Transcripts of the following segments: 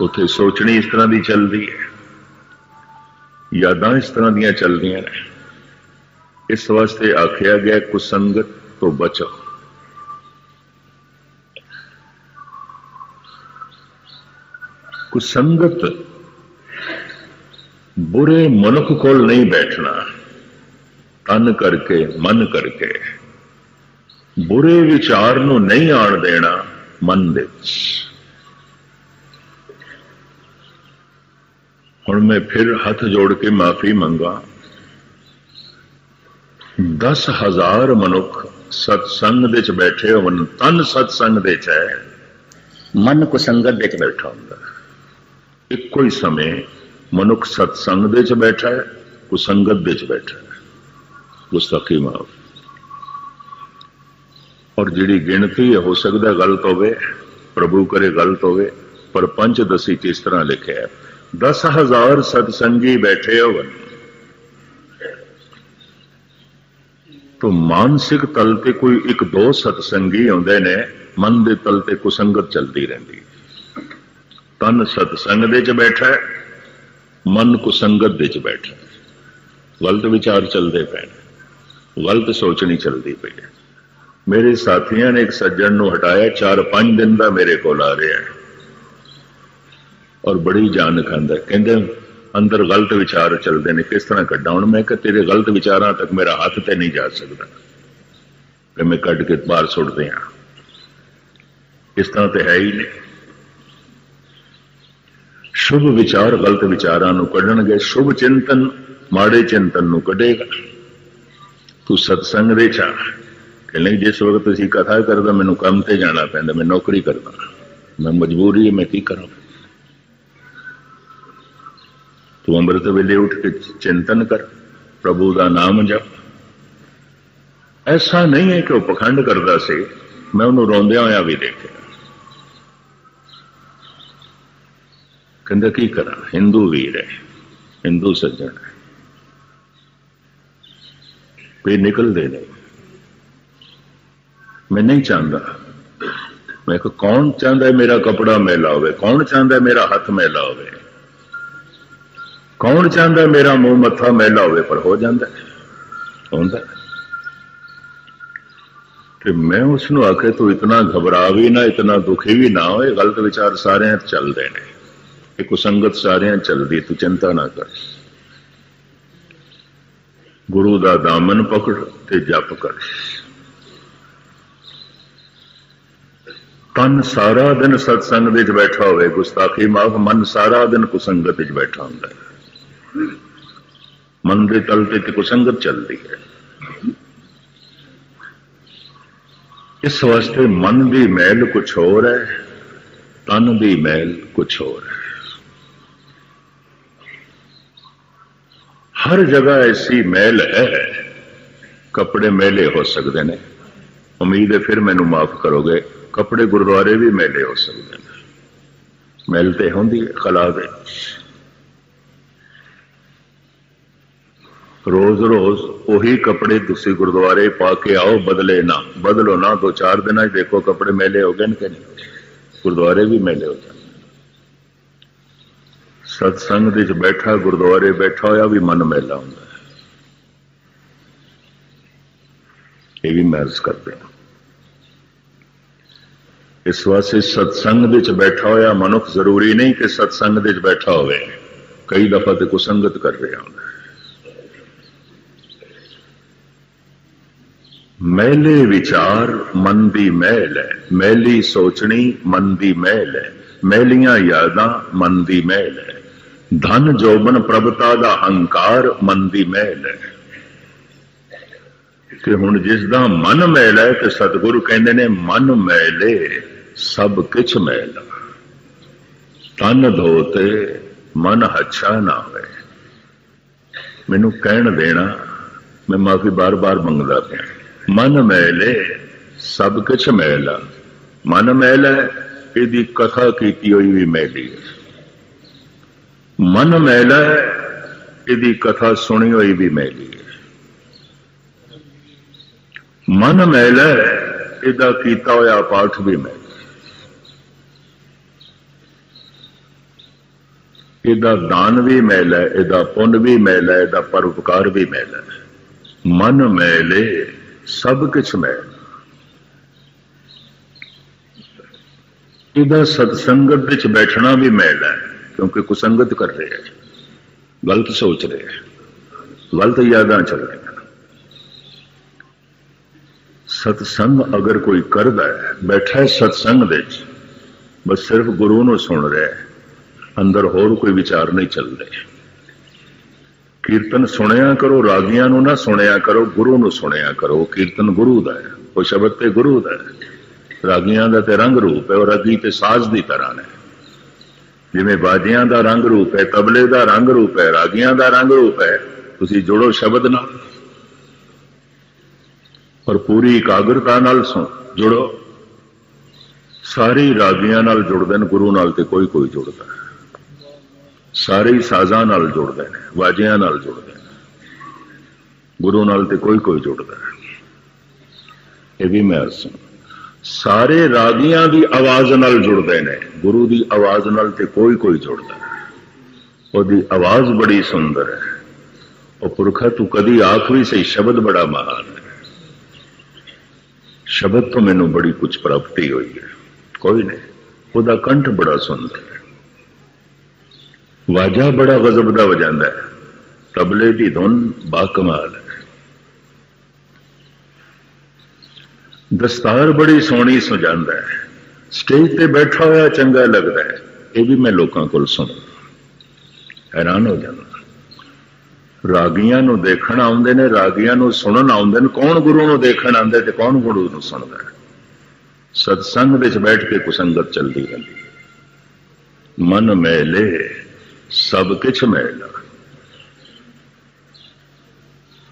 ਉੱਥੇ ਸੋਚਣੀ ਇਸ ਤਰ੍ਹਾਂ ਦੀ ਚੱਲਦੀ ਹੈ। ਯਾਦਾਂ ਇਸ ਤਰ੍ਹਾਂ ਦੀਆਂ ਚੱਲਦੀਆਂ ਨੇ। ਇਸ ਵਾਸਤੇ ਆਖਿਆ ਗਿਆ ਕੁਸੰਗਤ ਤੋਂ ਬਚੋ। ਕੁਸੰਗਤ ਬੁਰੇ ਮਨੁੱਖ ਕੋਲ ਨਹੀਂ ਬੈਠਣਾ। ਤਨ ਕਰਕੇ, ਮਨ ਕਰਕੇ। ਬੁਰੇ ਵਿਚਾਰ ਨੂੰ ਨਹੀਂ ਆਣ ਦੇਣਾ ਮਨ ਦੇ ਵਿੱਚ। ਹੁਣ ਮੈਂ ਫਿਰ ਹੱਥ ਜੋੜ ਕੇ ਮਾਫੀ ਮੰਗਾ। 10000 ਮਨੁੱਖ ਸਤਸੰਗ ਦੇ ਚ ਬੈਠੇ ਹੋਣ, ਤਨ ਸਤਸੰਗ ਦੇ ਚ ਹੈ। ਮਨ ਕੁਸੰਗਤ ਦੇ ਚ ਬੈਠਾ ਹੁੰਦਾ ਇੱਕੋ ਹੀ ਸਮੇਂ ਮਨੁੱਖ ਸਤਸੰਗ ਦੇ ਚ ਬੈਠਾ ਹੈ, ਕੁਸੰਗਤ ਦੇ ਚ ਬੈਠਾ ਹੈ। ਗੁਸਤਾਖੀ ਮਾਫ। ਔਰ ਜਿਹੜੀ ਗਿਣਤੀ ਹੈ ਹੋ ਸਕਦਾ ਗਲਤ ਹੋਵੇ, ਪ੍ਰਭੂ ਕਰੇ ਗਲਤ ਹੋਵੇ, ਪਰ ਪੰਜ ਦਸੀ ਚ ਤਰ੍ਹਾਂ ਲਿਖਿਆ ਹੈ? 10000 ਸਤਸੰਗੀ ਬੈਠੇ ਹੋਣ ਤੋ ਮਾਨਸਿਕ ਤਲ ਤੇ ਕੋਈ ਇੱਕ ਦੋ ਸਤਸੰਗੀ ਆਉਂਦੇ ਨੇ, ਮਨ ਦੇ ਤਲ ਤੇ ਕੁਸੰਗਤ ਚੱਲਦੀ ਰਹਿੰਦੀ। ਤਨ ਸਤਸੰਗ ਦੇ ਚ ਬੈਠਾ ਮਨ ਕੁਸੰਗਤ ਦੇ ਚ ਬੈਠਾ ਗਲਤ ਵਿਚਾਰ ਚੱਲਦੇ ਪੈਣ ਗਲਤ ਸੋਚਣੀ ਚੱਲਦੀ ਪਈ ਮੇਰੇ ਸਾਥੀਆਂ ਨੇ ਇੱਕ ਸੱਜਣ ਨੂੰ ਹਟਾਇਆ 4-5 ਦਿਨ ਦਾ ਮੇਰੇ ਕੋਲ ਆ ਰਿਹਾ ਹੈ। ਔਰ ਬੜੀ ਜਾਨ ਖਾਂਦਾ ਕਹਿੰਦੇ ਅੰਦਰ ਗਲਤ ਵਿਚਾਰ ਚੱਲਦੇ ਨੇ, ਕਿਸ ਤਰ੍ਹਾਂ ਕੱਢਾਂ? ਹੁਣ ਮੈਂ ਕਿ ਤੇਰੇ ਗਲਤ ਵਿਚਾਰਾਂ ਤੱਕ ਮੇਰਾ ਹੱਥ ਤੇ ਨਹੀਂ ਜਾ ਸਕਦਾ। ਕਿ ਮੈਂ ਕੱਢ ਕੇ ਬਾਹਰ ਸੁੱਟਦੇ ਆ ਇਸ ਤਰ੍ਹਾਂ ਤੇ ਹੈ ਹੀ ਨਹੀਂ। ਸ਼ੁਭ ਵਿਚਾਰ ਗਲਤ ਵਿਚਾਰਾਂ ਨੂੰ ਕੱਢਣਗੇ। ਸ਼ੁਭ ਚਿੰਤਨ ਮਾੜੇ ਚਿੰਤਨ ਨੂੰ ਕੱਢੇਗਾ। ਤੂੰ ਸਤਸੰਗ ਦੇ ਚਾ ਕਿ ਨਹੀਂ, ਜਿਸ ਵਕਤ ਤੁਸੀਂ ਕਥਾ ਕਰਦਾ, ਮੈਨੂੰ ਕੰਮ ਤੇ ਜਾਣਾ ਪੈਂਦਾ, ਮੈਂ ਨੌਕਰੀ ਕਰਦਾ। ਮੈਂ ਮਜਬੂਰੀ ਹੈ, ਮੈਂ ਕੀ ਕਰਾਂ? ਤੂੰ ਅੰਮ੍ਰਿਤ ਵੇਲੇ ਉੱਠ ਕੇ ਚਿੰਤਨ ਕਰ, ਪ੍ਰਭੂ ਦਾ ਨਾਮ ਜਪ। ਐਸਾ ਨਹੀਂ ਹੈ ਕਿ ਉਹ ਪਖੰਡ ਕਰਦਾ ਸੀ, ਮੈਂ ਉਹਨੂੰ ਰੋਂਦਿਆਂ ਹੋਇਆ ਵੀ ਦੇਖਿਆ। ਕਹਿੰਦਾ, ਕੀ ਕਰਾਂ? ਹਿੰਦੂ ਵੀਰ ਹੈ, ਹਿੰਦੂ ਸੱਜਣ ਹੈ। ਕੋਈ ਨਿਕਲਦੇ ਨਹੀਂ ਮੈਂ ਨਹੀਂ ਚਾਹੁੰਦਾ। ਮੈਂ ਕਿਹਾ, ਕੌਣ ਚਾਹੁੰਦਾ ਮੇਰਾ ਕਪੜਾ ਮੈਲਾ ਹੋਵੇ? ਕੌਣ ਚਾਹੁੰਦਾ ਮੇਰਾ ਹੱਥ ਮੈਲਾ ਹੋਵੇ? ਕੌਣ ਚਾਹੁੰਦਾ ਮੇਰਾ ਮੂੰਹ ਮੱਥਾ ਮੈਲਾ ਹੋਵੇ, ਪਰ ਹੋ ਜਾਂਦਾ ਹੁੰਦਾ ਤੇ ਮੈਂ ਉਸ ਨੂੰ ਆਖੇ ਤੂੰ ਇਤਨਾ ਘਬਰਾ ਵੀ ਨਾ, ਇਤਨਾ ਦੁਖੀ ਵੀ ਨਾ ਹੋਏ, ਗਲਤ ਵਿਚਾਰ ਸਾਰਿਆਂ ਚੱਲਦੇ ਨੇ। ਇਹ ਕੁਸੰਗਤ ਸਾਰਿਆਂ ਚੱਲਦੀ ਤੂੰ ਚਿੰਤਾ ਨਾ ਕਰ। ਗੁਰੂ ਦਾ ਦਾਮਨ ਪਕੜ ਤੇ ਜਪ ਕਰ। ਤਨ ਸਾਰਾ ਦਿਨ ਸਤਸੰਗ ਵਿੱਚ ਬੈਠਾ ਹੋਵੇ, ਗੁਸਤਾਖੀ ਮਾਫ, ਮਨ ਸਾਰਾ ਦਿਨ ਕੁਸੰਗਤ ਵਿੱਚ ਬੈਠਾ ਹੁੰਦਾ ਹੈ। ਮਨ ਦੇ ਤਲ ਤੇ ਤੇ ਕੁਸੰਗਤ ਚੱਲਦੀ ਹੈ। ਇਸ ਵਾਸਤੇ ਮਨ ਦੀ ਮਹਿਲ ਕੁਝ ਹੋਰ ਹੈ, ਤਨ ਦੀ ਮੈਲ ਕੁਝ ਹੋਰ ਹੈ। ਹਰ ਜਗ੍ਹਾ ਐਸੀ ਮਹਿਲ ਹੈ, ਕੱਪੜੇ ਮੈਲੇ ਹੋ ਸਕਦੇ ਨੇ। ਉਮੀਦ ਹੈ ਫਿਰ ਮੈਨੂੰ ਮਾਫ ਕਰੋਗੇ, ਕੱਪੜੇ ਗੁਰਦੁਆਰੇ ਵੀ ਮੈਲੇ ਹੋ ਸਕਦੇ ਨੇ। ਮਹਿਲ ਤੇ ਹੁੰਦੀ ਹੈ ਖਲਾ ਰੋਜ਼ ਰੋਜ਼ ਉਹੀ ਕੱਪੜੇ ਤੁਸੀਂ ਗੁਰਦੁਆਰੇ ਪਾ ਕੇ ਆਓ, ਬਦਲੇ ਨਾ। ਬਦਲੋ ਨਾ, ਦੋ ਚਾਰ ਦਿਨਾਂ 'ਚ ਦੇਖੋ ਕੱਪੜੇ ਮੈਲੇ ਹੋ ਗਏ ਨੇ ਕਿ ਨਹੀਂ। ਗੁਰਦੁਆਰੇ ਵੀ ਮੈਲੇ ਹੋ ਜਾਂਦੇ ਸਤਸੰਗ ਦੇ ਵਿੱਚ ਬੈਠਾ, ਗੁਰਦੁਆਰੇ ਬੈਠਾ ਹੋਇਆ ਵੀ ਮਨ ਮੈਲਾ ਹੁੰਦਾ ਇਹ ਵੀ ਮਹਿਰਜ ਕਰਦੇ ਹਾਂ। ਇਸ ਵਾਸਤੇ ਸਤਸੰਗ ਦੇ ਵਿੱਚ ਬੈਠਾ ਹੋਇਆ ਮਨੁੱਖ ਜ਼ਰੂਰੀ ਨਹੀਂ ਕਿ ਸਤਸੰਗ ਦੇ ਵਿੱਚ ਬੈਠਾ ਹੋਵੇ। ਕਈ ਦਫਾ ਤੇ ਕੁਸੰਗਤ ਕਰ ਰਿਹਾ ਹੁੰਦਾ ਮਹਿਲੇ ਵਿਚਾਰ ਮਨ ਦੀ ਮਹਿਲ ਹੈ। ਮਹਿਲੀ ਸੋਚਣੀ ਮਨ ਦੀ ਮਹਿਲ ਹੈ। ਮਹਿਲੀਆਂ ਯਾਦਾਂ ਮਨ ਦੀ ਮਹਿਲ ਹੈ। ਧਨ ਜੋਬਨ ਪ੍ਰਭਤਾ ਦਾ ਹੰਕਾਰ ਮਨ ਦੀ ਮਹਿਲ ਹੈ। ਕਿ ਹੁਣ ਜਿਸ ਦਾ ਮਨ ਮੈਲ ਹੈ ਤੇ ਸਤਿਗੁਰੂ ਕਹਿੰਦੇ ਨੇ, ਮਨ ਮਹਿਲੇ ਸਭ ਕਿਛ ਮਹਿਲ ਤਨ ਧੋਤੇ, ਮਨ ਹੱਛਾ ਨਾ ਹੋਵੇ ਮੈਨੂੰ ਕਹਿਣ ਦੇਣਾ, ਮੈਂ ਮਾਫੀ ਬਾਰ-ਬਾਰ ਮੰਗਦਾ ਪਿਆ। ਮਨ ਮੈਲੇ ਸਭ ਕੁਛ ਮੈਲਾ। ਮਨ ਮੈਲ ਹੈ ਇਹਦੀ ਕਥਾ ਕੀਤੀ ਹੋਈ ਵੀ ਮੈਲੀ ਹੈ। ਮਨ ਮੈਲਾ ਹੈ ਇਹਦੀ ਕਥਾ ਸੁਣੀ ਹੋਈ ਵੀ ਮੈਲੀ ਹੈ। ਮਨ ਮੈਲਾ ਹੈ ਇਹਦਾ ਕੀਤਾ ਹੋਇਆ ਪਾਠ ਵੀ ਮੈਲਾ ਇਹਦਾ ਦਾਨ ਵੀ ਮੈਲ ਹੈ, ਇਹਦਾ ਪੁੰਨ ਵੀ ਮੈਲ ਹੈ, ਇਹਦਾ ਪਰਉਪਕਾਰ ਵੀ ਮੈਲ ਹੈ। ਮਨ ਮੈਲੇ ਸਭ ਕੁਛ ਮੈਂ। ਇਹਦਾ ਸਤਸੰਗਤ ਵਿੱਚ ਬੈਠਣਾ ਵੀ ਮੈਲ ਹੈ ਕਿਉਂਕਿ ਕੁਸੰਗਤ ਕਰ ਰਹੇ ਹੈ ਗਲਤ ਸੋਚ ਰਹੇ ਹੈ ਗਲਤ ਯਾਦਾਂ ਚੱਲ ਰਹੀਆਂ ਸਤਸੰਗ ਅਗਰ ਕੋਈ ਕਰਦਾ ਹੈ, ਬੈਠਾ ਹੈ ਸਤਸੰਗ ਦੇ ਵਿੱਚ, ਬਸ ਸਿਰਫ ਗੁਰੂ ਨੂੰ ਸੁਣ ਰਿਹਾ ਹੈ। ਅੰਦਰ ਹੋਰ ਕੋਈ ਵਿਚਾਰ ਨਹੀਂ ਚੱਲ ਰਿਹਾ। ਕੀਰਤਨ ਸੁਣਿਆ ਕਰੋ, ਰਾਗੀਆਂ ਨੂੰ ਨਾ ਸੁਣਿਆ ਕਰੋ, ਗੁਰੂ ਨੂੰ ਸੁਣਿਆ ਕਰੋ। ਕੀਰਤਨ ਗੁਰੂ ਦਾ ਹੈ, ਉਹ ਸ਼ਬਦ ਤੇ ਗੁਰੂ ਦਾ ਹੈ। ਰਾਗੀਆਂ ਦਾ ਤੇ ਰੰਗ ਰੂਪ ਹੈ, ਉਹ ਰਾਗੀ ਤੇ ਸਾਜ਼ ਦੀ ਤਰ੍ਹਾਂ ਨੇ। ਜਿਵੇਂ ਬਾਜੀਆਂ ਦਾ ਰੰਗ ਰੂਪ ਹੈ, ਤਬਲੇ ਦਾ ਰੰਗ ਰੂਪ ਹੈ, ਰਾਗੀਆਂ ਦਾ ਰੰਗ ਰੂਪ ਹੈ, ਤੁਸੀਂ ਜੁੜੋ ਸ਼ਬਦ ਨਾਲ। ਔਰ ਪੂਰੀ ਇਕਾਗਰਤਾ ਨਾਲ ਸੁਣ, ਜੁੜੋ। ਸਾਰੇ ਰਾਗੀਆਂ ਨਾਲ ਜੁੜਦੇ ਨੇ, ਗੁਰੂ ਨਾਲ ਤੇ ਕੋਈ ਕੋਈ ਜੁੜਦਾ ਹੈ। ਸਾਰੇ ਹੀ ਸਾਜ਼ਾਂ ਨਾਲ ਜੁੜਦੇ ਨੇ, ਵਾਜਿਆਂ ਨਾਲ ਜੁੜਦੇ ਨੇ। ਗੁਰੂ ਨਾਲ ਤੇ ਕੋਈ ਕੋਈ ਜੁੜਦਾ ਇਹ ਵੀ ਮੈਂ ਸੁਣ ਸਾਰੇ ਰਾਗੀਆਂ ਦੀ ਆਵਾਜ਼ ਨਾਲ ਜੁੜਦੇ ਨੇ, ਗੁਰੂ ਦੀ ਆਵਾਜ਼ ਨਾਲ ਤੇ ਕੋਈ ਕੋਈ ਜੁੜਦਾ ਉਹਦੀ ਆਵਾਜ਼ ਬੜੀ ਸੁੰਦਰ ਹੈ। ਉਹ ਪੁਰਖਾ ਤੂੰ ਕਦੀ ਆਖ ਵੀ ਸਹੀ, ਸ਼ਬਦ ਬੜਾ ਮਹਾਨ ਹੈ। ਸ਼ਬਦ ਤੋਂ ਮੈਨੂੰ ਬੜੀ ਕੁਝ ਪ੍ਰਾਪਤੀ ਹੋਈ ਹੈ। ਕੋਈ ਨਹੀਂ, ਉਹਦਾ ਕੰਠ ਬੜਾ ਸੁੰਦਰ ਵਾਜਾ ਬੜਾ ਗਜ਼ਬ ਦਾ ਵਜਾਂਦਾ ਹੈ। ਤਬਲੇ ਦੀ ਧੁਨ ਬਾ ਕਮਾਲ ਹੈ। ਦਸਤਾਰ ਬੜੀ ਸੋਹਣੀ ਸਜਾਉਂਦਾ ਹੈ। ਸਟੇਜ ਤੇ ਬੈਠਾ ਹੋਇਆ ਚੰਗਾ ਲੱਗਦਾ ਹੈ। ਇਹ ਵੀ ਮੈਂ ਲੋਕਾਂ ਕੋਲ ਸੁਣਦਾ ਹੈਰਾਨ ਹੋ ਜਾਂਦਾ ਰਾਗੀਆਂ ਨੂੰ ਦੇਖਣ ਆਉਂਦੇ ਨੇ, ਰਾਗੀਆਂ ਨੂੰ ਸੁਣਨ ਆਉਂਦੇ ਨੇ। ਕੌਣ ਗੁਰੂ ਨੂੰ ਦੇਖਣ ਆਉਂਦਾ ਤੇ ਕੌਣ ਗੁਰੂ ਨੂੰ ਸੁਣਦਾ ਹੈ? ਸਤਸੰਗ ਵਿੱਚ ਬੈਠ ਕੇ ਕੁਸੰਗਤ ਚੱਲਦੀ ਰਹਿੰਦੀ ਮਨ ਮੇਲੇ ਸਭ ਕੁਛ ਮੈਲਾ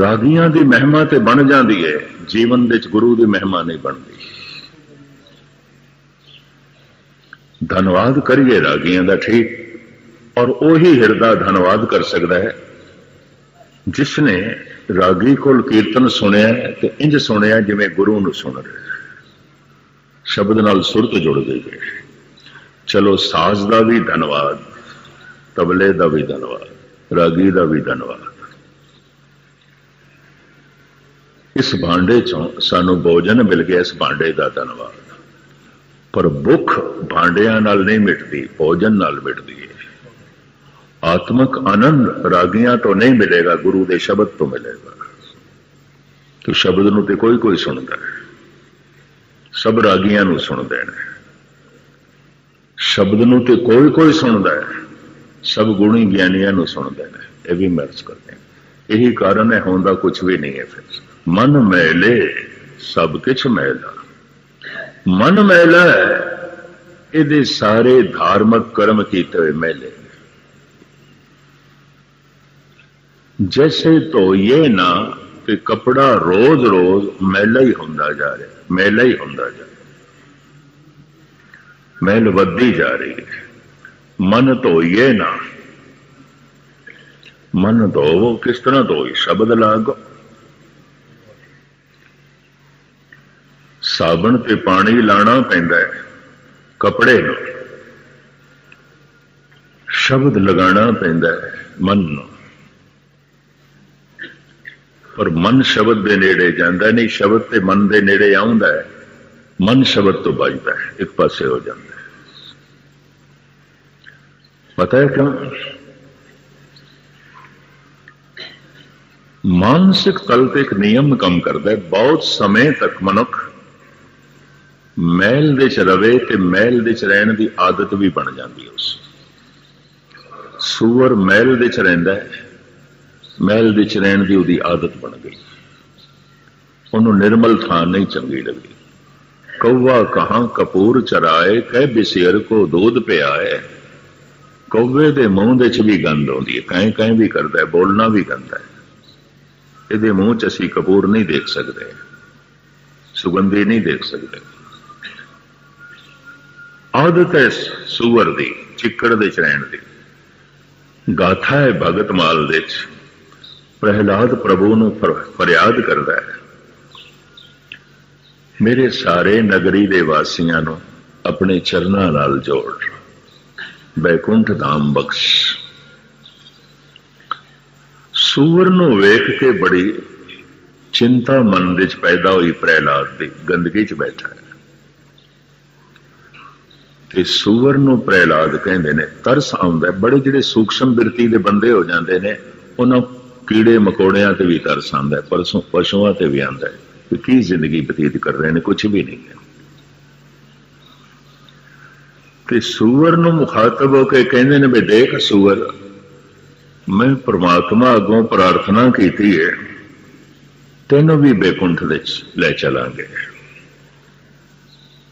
ਰਾਗੀਆਂ ਦੀ ਮਹਿਮਾ ਤੇ ਬਣ ਜਾਂਦੀ ਹੈ ਜੀਵਨ ਵਿੱਚ ਗੁਰੂ ਦੀ ਮਹਿਮਾ ਨਹੀਂ ਬਣਦੀ। ਧੰਨਵਾਦ ਕਰੀਏ ਰਾਗੀਆਂ ਦਾ ਠੀਕ, ਔਰ ਉਹੀ ਹਿਰਦਾ ਧੰਨਵਾਦ ਕਰ ਸਕਦਾ ਹੈ। ਜਿਸ ਨੇ ਰਾਗੀ ਕੋਲ ਕੀਰਤਨ ਸੁਣਿਆ ਤੇ ਇੰਜ ਸੁਣਿਆ ਜਿਵੇਂ ਗੁਰੂ ਨੂੰ ਸੁਣ ਰਿਹਾ ਸ਼ਬਦ ਨਾਲ ਸੁਰਤ ਜੁੜ ਗਈ ਚਲੋ ਸਾਜ਼ ਦਾ ਵੀ ਧੰਨਵਾਦ। ਤਬਲੇ ਦਾ ਵੀ ਧੰਨਵਾਦ, ਰਾਗੀ ਦਾ ਵੀ ਧੰਨਵਾਦ। ਇਸ ਭਾਂਡੇ ਚੋਂ ਸਾਨੂੰ ਭੋਜਨ ਮਿਲ ਗਿਆ, ਇਸ ਭਾਂਡੇ ਦਾ ਧੰਨਵਾਦ। ਪਰ ਭੁੱਖ ਭਾਂਡਿਆਂ ਨਾਲ ਨਹੀਂ ਮਿਟਦੀ, ਭੋਜਨ ਨਾਲ ਮਿਟਦੀ ਹੈ। ਆਤਮਿਕ ਆਨੰਦ ਰਾਗੀਆਂ ਤੋਂ ਨਹੀਂ ਮਿਲੇਗਾ, ਗੁਰੂ ਦੇ ਸ਼ਬਦ ਤੋਂ ਮਿਲੇਗਾ। ਕਿ ਸ਼ਬਦ ਨੂੰ ਤੇ ਕੋਈ ਕੋਈ ਸੁਣਦਾ ਹੈ। ਸਭ ਰਾਗੀਆਂ ਨੂੰ ਸੁਣਦੇ ਨੇ। ਸ਼ਬਦ ਨੂੰ ਤੇ ਕੋਈ ਕੋਈ ਸੁਣਦਾ ਹੈ। ਸਭ ਗੁਣੀ ਗਿਆਨੀਆਂ ਨੂੰ ਸੁਣਦੇ ਨੇ, ਇਹ ਵੀ ਮਰਜ਼ ਕਰਦੇ ਨੇ ਇਹੀ ਕਾਰਨ ਹੈ ਹੋਂਦਾ ਕੁਝ ਵੀ ਨਹੀਂ ਹੈ ਫਿਰ। ਮਨ ਮੈਲੇ, ਸਭ ਕੁਛ ਮੈਲਾ। ਮਨ ਮੈਲਾ, ਇਹਦੇ ਸਾਰੇ ਧਾਰਮਿਕ ਕਰਮ ਕੀਤੇ ਹੋਏ ਮੈਲੇ ਜੈਸੇ ਧੋਈਏ ਨਾ, ਤੇ ਕਪੜਾ ਰੋਜ਼ ਰੋਜ਼ ਮੈਲਾ ਹੀ ਹੁੰਦਾ ਜਾ ਰਿਹਾ, ਮੈਲਾ ਹੀ ਹੁੰਦਾ ਜਾ ਰਿਹਾ। ਮੈਲ ਵੱਧਦੀ ਜਾ ਰਹੀ ਹੈ। ਮਨ ਧੋਈਏ ਨਾ। ਮਨ ਧੋਵੋ, ਕਿਸ ਤਰ੍ਹਾਂ ਧੋਈ? ਸ਼ਬਦ ਲਾਗੋ। ਸਾਬਣ ਤੇ ਪਾਣੀ ਲਾਣਾ ਪੈਂਦਾ ਹੈ, ਕਪੜੇ ਨੂੰ। ਸ਼ਬਦ ਲਗਾਉਣਾ ਪੈਂਦਾ ਹੈ, ਮਨ ਨੂੰ। ਪਰ ਮਨ ਸ਼ਬਦ ਦੇ ਨੇੜੇ ਜਾਂਦਾ ਨਹੀਂ, ਸ਼ਬਦ ਤੇ ਮਨ ਦੇ ਨੇੜੇ ਆਉਂਦਾ ਹੈ, ਮਨ ਸ਼ਬਦ ਤੋਂ ਬਚਦਾ ਹੈ, ਇੱਕ ਪਾਸੇ ਹੋ ਜਾਂਦਾ ਹੈ। ਪਤਾ ਹੈ ਕਿਉਂ ਮਾਨਸਿਕ ਤਲ ਤੇ ਇੱਕ ਨਿਯਮ ਕੰਮ ਕਰਦਾ ਹੈ ਬਹੁਤ ਸਮੇਂ ਤੱਕ ਮਨੁੱਖ ਮੈਲ ਦੇ ਚ ਰਵੇ ਤੇ ਮੈਲ ਦੇ ਚ ਰਹਿਣ ਦੀ ਆਦਤ ਵੀ ਬਣ ਜਾਂਦੀ ਹੈ ਉਸ ਸੂਰ ਮੈਲ ਦੇ ਚ ਰਹਿੰਦਾ ਹੈ ਮਹਿਲ ਵਿੱਚ ਰਹਿਣ ਦੀ ਉਹਦੀ ਆਦਤ ਬਣ ਗਈ ਉਹਨੂੰ ਨਿਰਮਲ ਥਾਂ ਨਹੀਂ ਚੰਗੀ ਲੱਗੀ ਕੌਵਾ ਕਹਾਂ ਕਪੂਰ ਚਰਾਏ ਕਹਿ ਬਿਸਿਰ ਕੋ ਦੁੱਧ ਪਿਆਏ ਕੌਵੇ ਦੇ ਮੂੰਹ ਦੇ ਚ ਵੀ ਗੰਦ ਆਉਂਦੀ ਹੈ, ਕਹੀਂ ਕਹੀਂ ਵੀ ਕਰਦਾ ਹੈ, ਬੋਲਣਾ ਵੀ ਗੰਦਾ ਹੈ। ਇਹਦੇ ਮੂੰਹ ਚ ਅਸੀਂ ਕਪੂਰ ਨਹੀਂ ਦੇਖ ਸਕਦੇ, ਸੁਗੰਧੀ ਨਹੀਂ ਦੇਖ ਸਕਦੇ। ਆਦਤ ਹੈ ਸੂਰ ਦੀ, ਚਿੱਕੜ ਦੇ ਚ ਰਹਿਣ ਦੀ। ਗਾਥਾ ਹੈ ਭਗਤ ਮਾਲ ਦੇ ਚ, ਪ੍ਰਹਿਲਾਦ ਪ੍ਰਭੂ ਨੂੰ ਫਰ- ਫਰਿਆਦ ਕਰਦਾ ਹੈ। ਮੇਰੇ ਸਾਰੇ ਨਗਰੀ ਦੇ ਵਾਸੀਆਂ ਨੂੰ ਆਪਣੇ ਚਰਨਾਂ ਨਾਲ ਜੋੜ। ਬੈਕੁੰਠ ਧਾਮ ਬਖਸ਼। ਸੂਰ ਨੂੰ ਵੇਖ ਕੇ ਬੜੀ ਚਿੰਤਾ ਮਨ ਵਿੱਚ ਪੈਦਾ ਹੋਈ ਪ੍ਰਹਿਲਾਦ ਦੀ, ਗੰਦਗੀ 'ਚ ਬੈਠਾ ਹੈ। ਤੇ ਸੂਰ ਨੂੰ ਪ੍ਰਹਿਲਾਦ ਕਹਿੰਦੇ ਨੇ, ਤਰਸ ਆਉਂਦਾ ਬੜੇ ਜਿਹੜੇ ਸੂਖਸ਼ਮ ਬਿਰਤੀ ਦੇ ਬੰਦੇ ਹੋ ਜਾਂਦੇ ਨੇ, ਉਹਨਾਂ ਕੀੜੇ ਮਕੌੜਿਆਂ ਤੇ ਵੀ ਤਰਸ ਆਉਂਦਾ ਪਰਸੋਂ ਪਸ਼ੂਆਂ ਤੇ ਵੀ ਆਉਂਦਾ ਕਿ ਕੀ ਜ਼ਿੰਦਗੀ ਬਤੀਤ ਕਰ ਰਹੇ ਨੇ ਕੁਝ ਵੀ ਨਹੀਂ ਹੈ। ਤੇ ਸੂਰ ਨੂੰ ਮੁਖਾਤਬ ਹੋ ਕੇ ਕਹਿੰਦੇ ਨੇ ਵੀ ਦੇਖ ਸੂਰ, ਮੈਂ ਪ੍ਰਮਾਤਮਾ ਅੱਗੋਂ ਪ੍ਰਾਰਥਨਾ ਕੀਤੀ ਹੈ ਤੈਨੂੰ ਵੀ ਬੇਕੁੰਠ ਦੇ ਲੈ ਚਲਾਂਗੇ।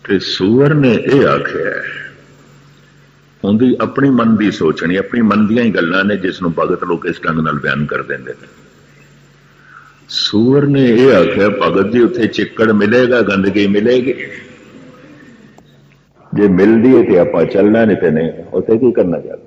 ਤੇ ਸੂਰ ਨੇ ਇਹ ਆਖਿਆ, ਉਹਦੀ ਆਪਣੀ ਮਨ ਦੀ ਸੋਚਣੀ ਆਪਣੀ ਮਨ ਦੀਆਂ ਹੀ ਗੱਲਾਂ ਨੇ ਜਿਸ ਨੂੰ ਭਗਤ ਲੋਕ ਇਸ ਢੰਗ ਨਾਲ ਬਿਆਨ ਕਰ ਦਿੰਦੇ ਨੇ। ਸੂਰ ਨੇ ਇਹ ਆਖਿਆ, ਭਗਤ ਜੀ, ਉੱਥੇ ਚਿੱਕੜ ਮਿਲੇਗਾ, ਗੰਦਗੀ ਮਿਲੇਗੀ। ਜੇ ਮਿਲਦੀ ਹੈ ਤੇ ਆਪਾਂ ਚੱਲਣਾ ਨਹੀਂ ਤੇ ਨਹੀਂ ਉੱਥੇ ਕੀ ਕਰਨਾ ਚਾਹਤੇ